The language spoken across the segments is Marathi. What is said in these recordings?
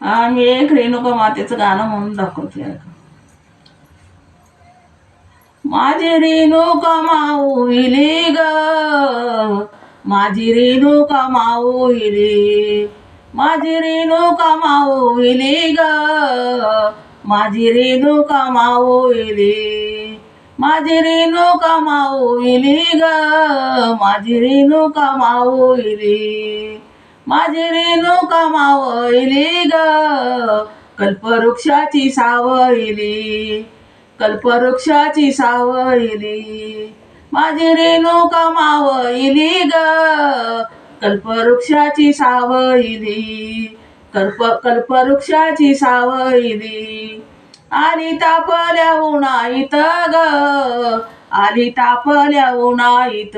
आम्ही एक रेणुका मातेचं गाणं म्हणून दाखवते माझी रेणुका माऊली ग. माझी रेणुका माऊली माझी रेणुका माऊली ग. माझी रेणुका माऊली माझी रेणुका माऊली ग. माझी रेणुका माऊली माझे रेणू मावळली ग. कल्पवृक्षाची सावयली कल्पवृक्षाची सावयली माझे रेणू मावळली ग. कल्पवृक्षाची सावयली कल्प कल्पवृक्षाची सावळली आली तापल्या उन्हाळीत ग. आली तापल्या उन्हाळीत.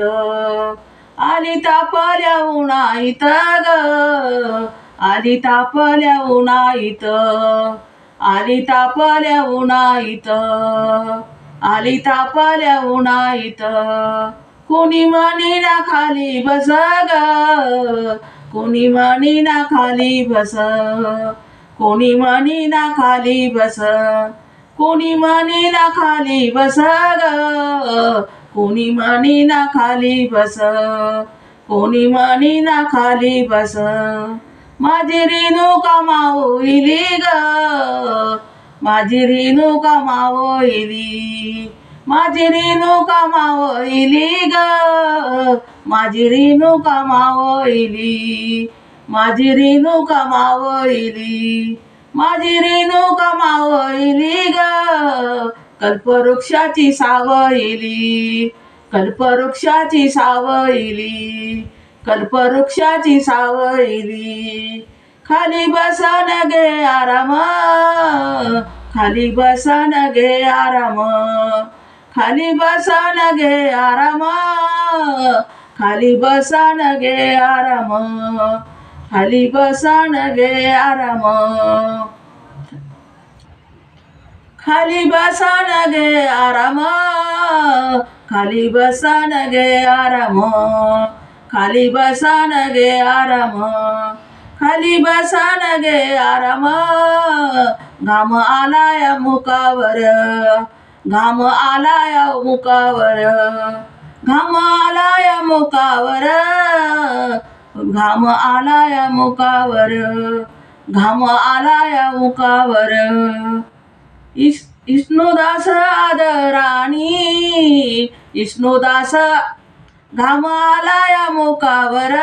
आली तापल्या उन्हाळीत ग. आली तापल्या उन्हाळीत. आली तापल्या उन्हाळीत. आली तापल्या उन्हाळीत. कोणी मानिना ना खाली बस ग. कोणी मानिना ना खाली बस. कोणी मानिना ना खाली बस. कोणी मानिना ना खाली बस ग. कोणी माने ना खाली बस कोणी माने ना खाली बस. माझी रेणू कामावली ग माझी रेणू कामावली माझी रेणू कामावली ग माझी रेणू कामावली माझी रेणू कामावली माझी रेणू कामावली ग. कल्पवृक्षाची सावयली कल्पवृक्षाची सावयली कल्पवृक्षाची सावयली. खाली बसन गे आराम खाली बसन गे आराम खाली बसन गे आराम खाली बसन गे आराम खाली बसन गे आराम. ஹலிபசனகே அரமோ கலிபசனகே அரமோ கலிபசனகே அரமோ கலிபசனகே அரமோ கம ஆலாய முகாவர கம ஆலாய முகாவர கம ஆலாய முகாவர घाम आलाय मुकावर घाम आलाय मुकावर इस विष्णुदास आदराणी विष्णुदास घाम आला या मुखावर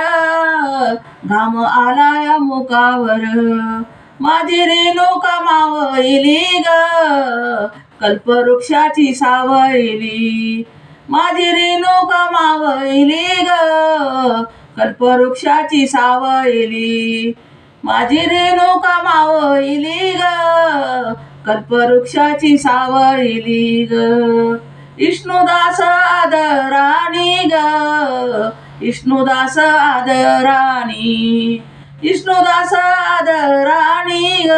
घाम आला या मुखावर माझी रेणू कामावली ग कल्पवृक्षाची सावली. माझी रेणू कामावली ग कल्पवृक्षाची सावली. माझी रेणू कामावली कल्पवृक्षाची सावळली ग विष्णुदास आदराणी ग. विष्णुदास आदराणी. विष्णुदास आदराणी ग.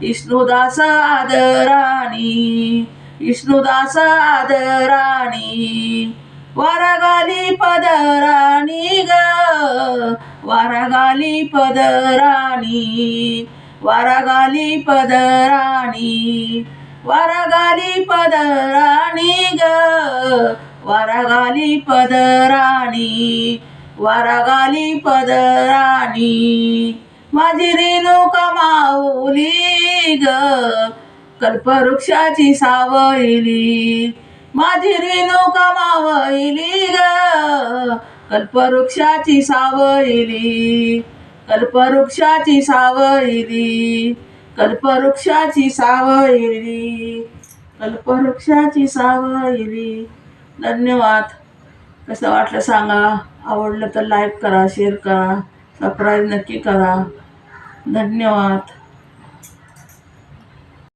विष्णुदास आदराणी. विष्णुदास आदराणी. वारगाली पदराणी ग. वारगाली पदराणी. वारगाली पदराणी वारगाली पदराणी ग वारगाली पदराणी वारगाली पदराणी. माझी रेणुका माऊली ग कल्पवृक्षाची सावळली. माझी रेणुका मावळली ग कल्पवृक्षाची सावळली. कल्पवृक्षाची सावळली कल्पवृक्षाची सावळली कल्पवृक्षाची सावळली धन्यवाद. कसं वाटलं सांगा? आवडलं तर लाईक करा शेअर करा सबस्क्राईब नक्की करा. धन्यवाद.